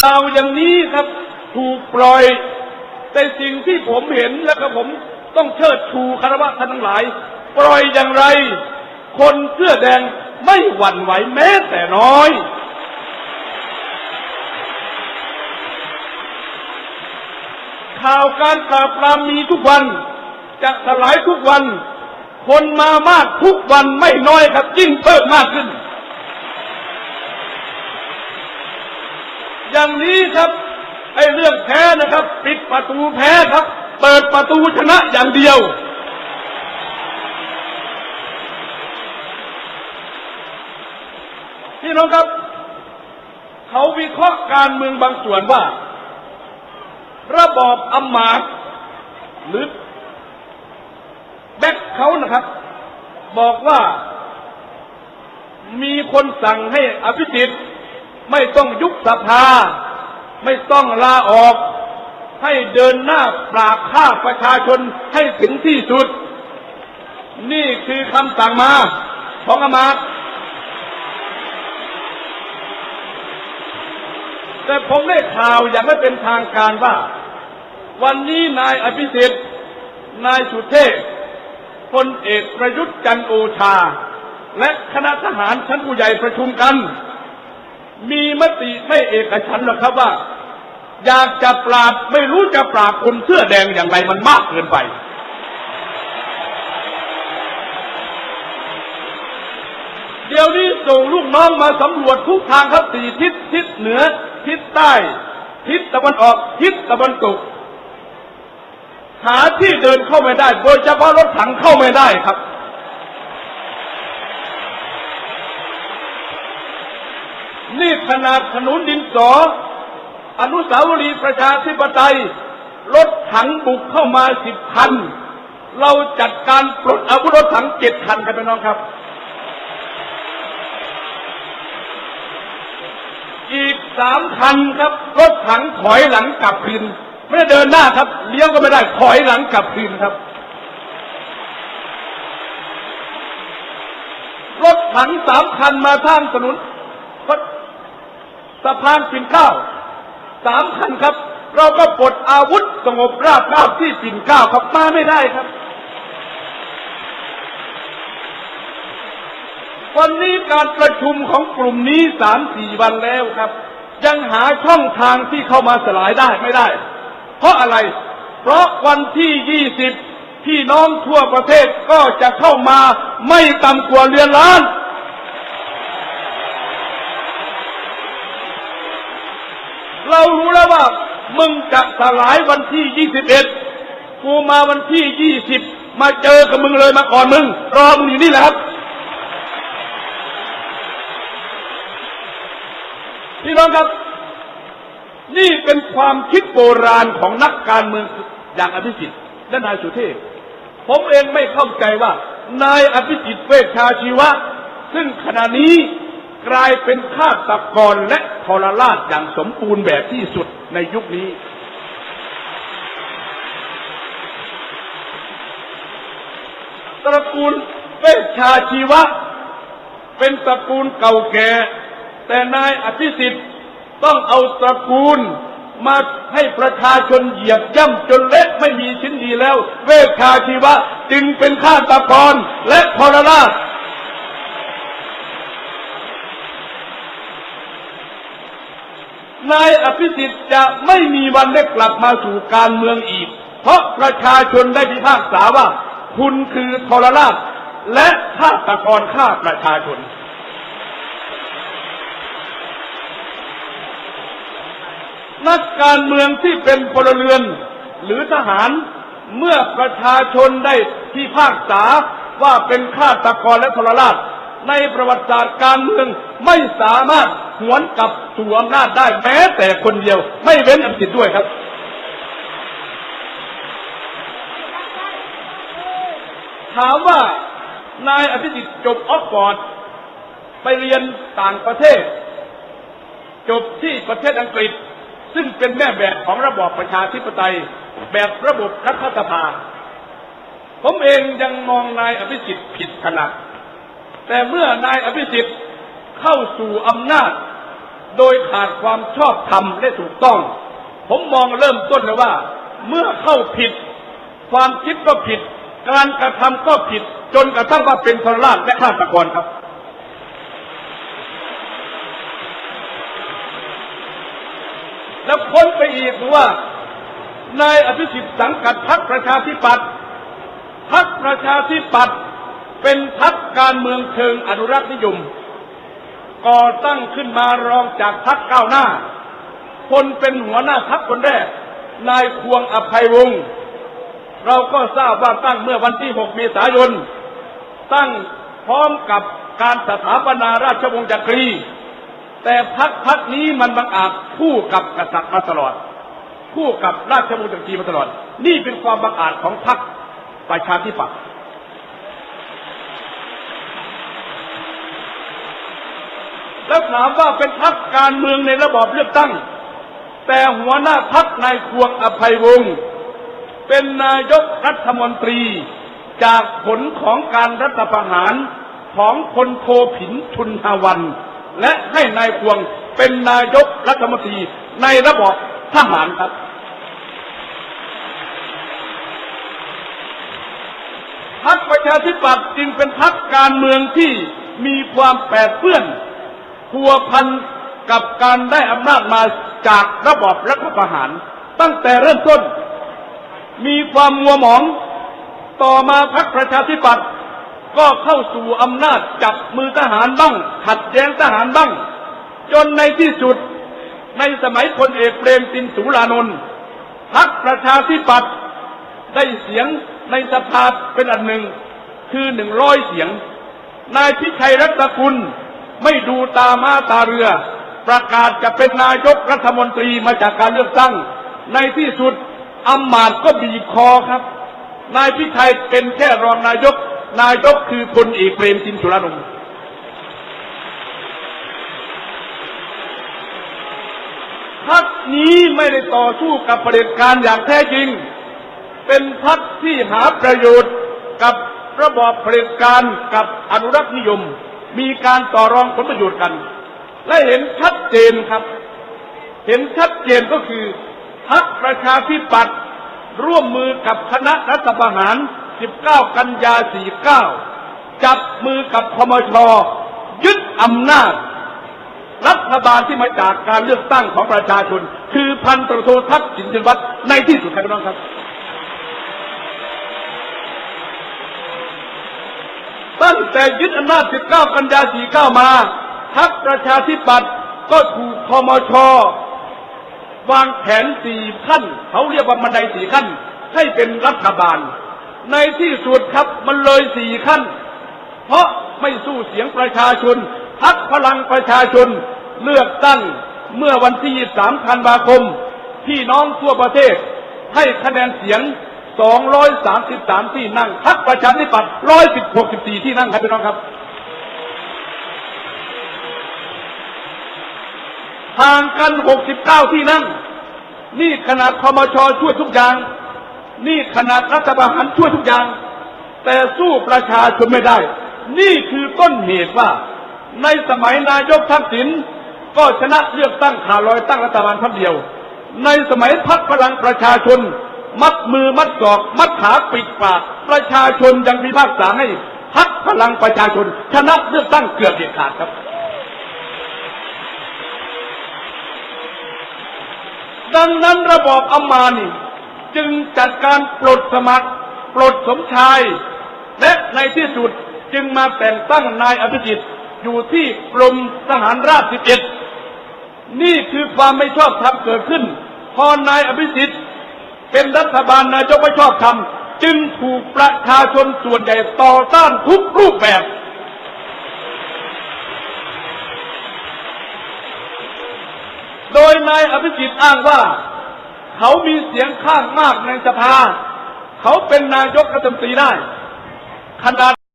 ข่าวอย่างนี้ครับ ถูกปล่อยแต่สิ่งที่ผมเห็นและก็ผมต้องเชิดชูคารวะท่านทั้งหลาย ปล่อยอย่างไร คนเสื้อแดงไม่หวั่นไหวแม้แต่น้อย ข่าวการปราบปรามมีทุกวัน จะสลายทุกวัน คนมามากทุกวันไม่น้อยครับยิ่งเพิ่มมากขึ้น ทางนี้ครับไอ้เรื่องแพ้นะครับ ปิดประตูแพ้ครับ เปิดประตูชนะอย่างเดียว พี่น้องครับ เขาวิเคราะห์การเมืองบางส่วนว่า ระบอบอำมาตย์หรือแบ็คเขานะครับ บอกว่ามีคนสั่งให้อภิสิทธิ์ ไม่ต้องยุบสภา ไม่ต้องลาออก ให้เดินหน้าปราบฆ่าประชาชนให้ถึงที่สุด นี่คือคำสั่งมาของอมาตย์แต่ผมได้ข่าวอย่างไม่เป็นทางการว่า วันนี้นายอภิสิทธิ์ นายสุเทพพลเอกประยุทธ์จันโอชา และคณะทหารชั้นผู้ใหญ่ประชุมกัน มีมติไม่เอกฉันหรอกครับว่า อยากจะปราบไม่รู้จะปราบคนเสื้อแดงอย่างไรมันมากเกินไป เดี๋ยวนี้ส่งลูกน้องมาสำรวจทุกทางครับสี่ทิศทิศเหนือ ทิศใต้ ทิศตะวันออก ทิศตะวันตกหาที่เดินเข้าไม่ได้ โดยเฉพาะรถถังเข้าไม่ได้ครับ นี่ขนาดถนนดินสอ อนุสาวรีย์ประชาธิปไตย รถถังบุกเข้ามาสิบคัน เราจัดการปลดอาวุธรถถังเจ็ดคันครับพี่น้องครับ อีกสามคันครับ รถถังถอยหลังกลับคืนไม่ได้เดินหน้าครับ เลี้ยวก็ไม่ได้ถอยหลังกลับคืนครับรถถังสามคันมาทางถนน สะพานปิ่นเก้าสามคันครับ เราก็ปลดอาวุธสงบราบราบที่ปิ่นเก้าครับมาไม่ได้ครับ วันนี้การประชุมของกลุ่มนี้สามสี่วันแล้วครับ ยังหาช่องทางที่เข้ามาสลายได้ไม่ได้ เพราะอะไร เพราะวันที่ยี่สิบพี่น้องทั่วประเทศก็จะเข้ามาไม่ต่ำกว่าเรือนล้าน เรารู้แล้วว่า มึงจะสลายวันที่ยี่สิบเอ็ดกูมาวันที่ยี่สิบมาเจอกับมึงเลยมาก่อนมึง รอมึงอยู่นี่แหละครับ พี่น้องครับ นี่เป็นความคิดโบราณของนักการเมืองอย่างอภิสิทธิ์และนายสุเทพผมเองไม่เข้าใจว่า นายอภิสิทธิ์เวชชาชีวะ ซึ่งขณะนี้กลายเป็นฆาตกรและ ทรราชอย่างสมบูรณ์แบบที่สุดในยุคนี้ ตระกูลเวชชาชีวะ เป็นตระกูลเก่าแก่ แต่นายอภิสิทธิ์ต้องเอาตระกูลมาให้ประชาชนเหยียบย่ำจนเละไม่มีชิ้นดีแล้ว เวชชาชีวะจึงเป็นฆาตกรและทรราช นายอภิสิทธิ์จะไม่มีวันได้กลับมาสู่การเมืองอีก เพราะประชาชนได้พิพากษาว่า คุณคือทรราชและฆาตกรฆ่าประชาชน นักการเมืองที่เป็นพลเรือนหรือทหารเมื่อประชาชนได้พิพากษาว่าเป็นฆาตกรและทรราช ในประวัติศาสตร์การเมืองไม่สามารถหวนกลับสู่อำนาจได้แม้แต่คนเดียว ไม่เว้นอภิสิทธิ์ด้วยครับ ถามว่านายอภิสิทธิ์จบออกฟอร์ดไปเรียนต่างประเทศ จบที่ประเทศอังกฤษ ซึ่งเป็นแม่แบบของระบอบประชาธิปไตย แบบระบบรัฐสภา ผมเองยังมองนายอภิสิทธิ์ผิดขนาดแต่เมื่อนายอภิสิทธิ์เข้าสู่อำนาจ โดยขาดความชอบธรรมและถูกต้อง ผมมองเริ่มต้นเลยว่า เมื่อเข้าผิด ความคิดก็ผิด การกระทำก็ผิด จนกระทั่งว่าเป็นทรราชและฆาตกรครับ แล้วค้นไปอีกว่านายอภิสิทธิ์สังกัดพรรคประชาธิปัตย์พรรคประชาธิปัตย์เป็นพรรคการเมืองเชิงอนุรักษ์นิยม ก่อตั้งขึ้นมารองจากพรรคก้าวหน้า คนเป็นหัวหน้าพรรคนแรก นายควงอภัยวงศ์เราก็ทราบว่าตั้งเมื่อวันที่ 6 เมษายน ตั้งพร้อมกับการสถาปนาราชวงศ์จักรี แต่พักพักนี้มันบังอาจคู่กับกษัตริย์มาตลอด คู่กับราชวงศ์จักรีมาตลอด นี่เป็นความบังอาจของพรรคประชาธิปัตย์ แล้วถามว่าเป็นพรรคการเมืองในระบอบเลือกตั้ง แต่หัวหน้าพรรคนายควงอภัยวงศ์เป็นนายกรัฐมนตรีจากผลของการรัฐประหารของพลโทผินชุนหวัน และให้นายควงเป็นนายกรัฐมนตรีในระบอบทหารครับ พรรคประชาธิปัตย์จึงเป็นพรรคการเมืองที่มีความแปดเปื้อน พัวพันกับการได้อำนาจมาจากระบอบรัฐประหาร ตั้งแต่เริ่มต้น มีความมัวหมอง ต่อมาพรรคประชาธิปัตย์ก็เข้าสู่อำนาจจับมือทหารบ้าง ขัดแย้งทหารบ้าง จนในที่สุดในสมัยพลเอกเปรมตินสุรานนท์พรรคประชาธิปัตย์ได้เสียงในสภาเป็นอันหนึ่งคือหนึ่งร้อยเสียง นายพิชัยรัตนกุล ไม่ดูตามาตาเรือ ประกาศจะเป็นนายกรัฐมนตรีมาจากการเลือกตั้ง ในที่สุดอำมาตย์ก็บีบคอครับ นายพิชัยเป็นแค่รองนายก นายกคือพลเอกเปรมตินสุรานนท์พรรคนี้ไม่ได้ต่อสู้กับประเด็จการอย่างแท้จริง เป็นพรรคที่หาประโยชน์กับระบอบเผด็จการกับอนุรักษ์นิยม มีการต่อรองผลประโยชน์กัน และเห็นชัดเจนครับ เห็นชัดเจนก็คือพรรคประชาธิปัตย์ร่วมมือกับคณะรัฐประหาร 19 กันยา 49 จับมือกับคมชยึดอำนาจ รัฐบาลที่มาจากการเลือกตั้งของประชาชน คือพันตรโททักษิณชินวัตรในที่สุดครับพี่น้องครับ ตั้ง แต่ยึดอำนาจ 19 กันยา 49 มาพักประชาธิปัตย์ก็ถูกคมชวางแผนสี่ขั้น เขาเรียกว่าบันไดสี่ขั้น ให้เป็นรัฐบาล ในที่สุดครับมันเลยสี่ขั้น เพราะไม่สู้เสียงประชาชนพักพลังประชาชนเลือกตั้งเมื่อวันที่ 23 ธันวาคม พี่น้องทั่วประเทศให้คะแนนเสียง 233 ที่นั่งพักประชาธิปัตย์164 ที่นั่งครับพี่น้องครับ ห่างกัน 69 ที่นั่ง นี่ขนาดคมชช่วยทุกอย่าง นี่ขนาดรัฐประหารช่วยทุกอย่าง แต่สู้ประชาชนไม่ได้ นี่คือต้นเหตุว่า ในสมัยนายกทักษิณก็ชนะเลือกตั้งขาลอยตั้งรัฐบาลพักเดียว ในสมัยพักพลังประชาชน มัดมือมัดศอก มัดขาปิดปาก ประชาชนยังพิพากษาให้พักพลังประชาชน ชนะเลือกตั้งเกือบเด็ดขาดครับ ดังนั้นระบอบอำมานี่ จึงจัดการปลดสมัคร ปลดสมชาย และในที่สุดจึงมาแต่งตั้งนายอภิจิตอยู่ที่กรมทหารราบ11นี่คือความไม่ชอบธรรมเกิดขึ้น พอนายอภิสิทธิ์ เป็นรัฐบาลนายกไม่ชอบทำจึงถูกประชาชนส่วนใหญ่ต่อต้านทุกรูปแบบ โดยนายอภิสิทธิ์อ้างว่า เขามีเสียงข้างมากในสภา เขาเป็นนายกรัฐมนตรีได้ขนาด